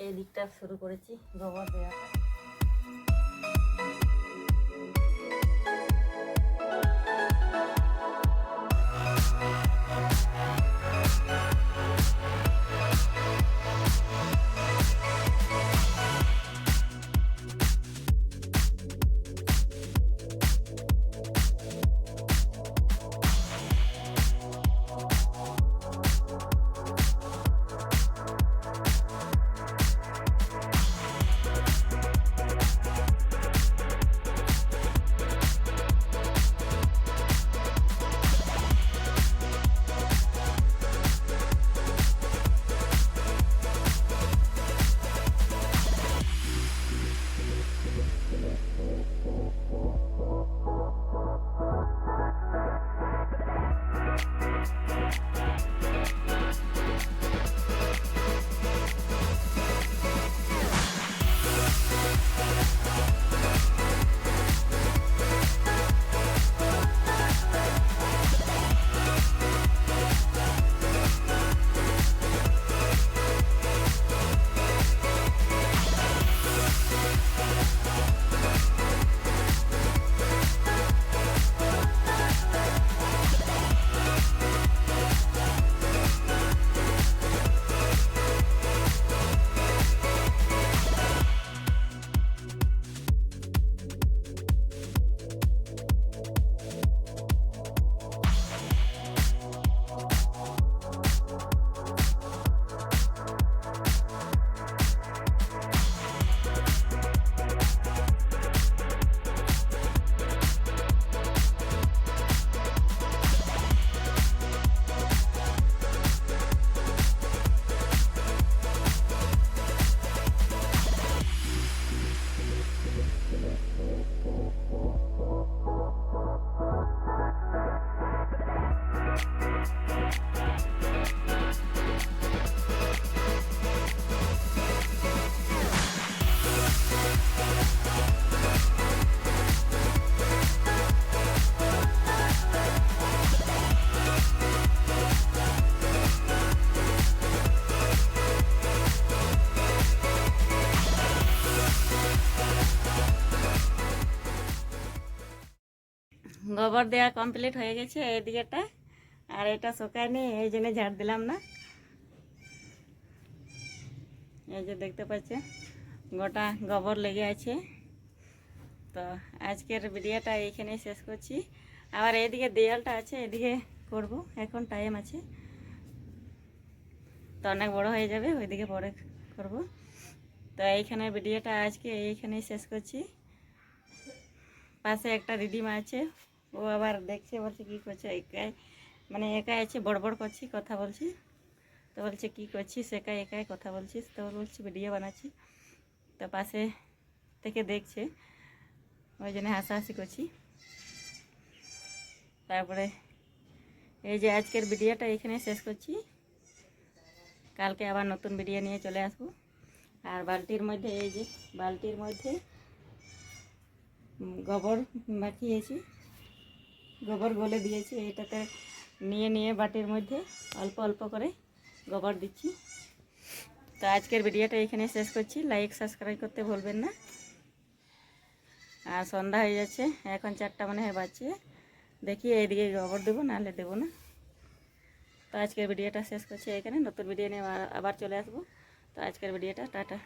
এই দিকটা শুরু করেছি গোবর দেওয়াটা গোবর দেওয়া কমপ্লিট হয়ে গেছে এই দিকেটা আর এটা শুকায়নি এই জন্য ঝাড় দিলাম না। এই যে দেখতে পাচ্ছে গোটা গোবর লেগে আছে। তো আজকের ভিডিওটা এইখানেই শেষ করছি। আবার এইদিকে দেয়ালটা আছে, এদিকে করব, এখন টাইম আছে। তো অনেক বড় হয়ে যাবে, ওইদিকে পরে করব। তো এইখানে ভিডিওটা আজকে এইখানেই শেষ করছি। পাশে একটা দিদিমা আছে ও আবার দেখছে, বলছে, কী করছে? একাই মানে একাই আছে, বড় বড় করছি, কথা বলছি। তো বলছে, কী করছিস? একাই একাই কথা বলছিস। তো বলছি, ভিডিও বানাচ্ছি। তো পাশে থেকে দেখছে, ওই জন্য হাসাহাসি করছি। তারপরে এই যে আজকের ভিডিওটা এখানে শেষ করছি। কালকে আবার নতুন ভিডিও নিয়ে চলে আসব। আর বালতির মধ্যে, এই যে বালতির মধ্যে গোবর মাখিয়েছি। গোবর গলে দিয়েছি, এটাতে নিয়ে নিয়ে বাটির মধ্যে অল্প অল্প করে গোবর দিচ্ছি। তো আজকের ভিডিওটা এখানে শেষ করছি। লাইক সাবস্ক্রাইব করতে ভুলবেন না। আর সন্ধ্যা হয়ে যাচ্ছে, এখন চারটা মনে হয় বাজছে। দেখি এইদিকে গোবর দেবো, নাহলে দেবো না। তো আজকের ভিডিওটা শেষ করছি এখানে। নতুন ভিডিও নিয়ে আবার চলে আসব। তো আজকের ভিডিওটা, টাটা।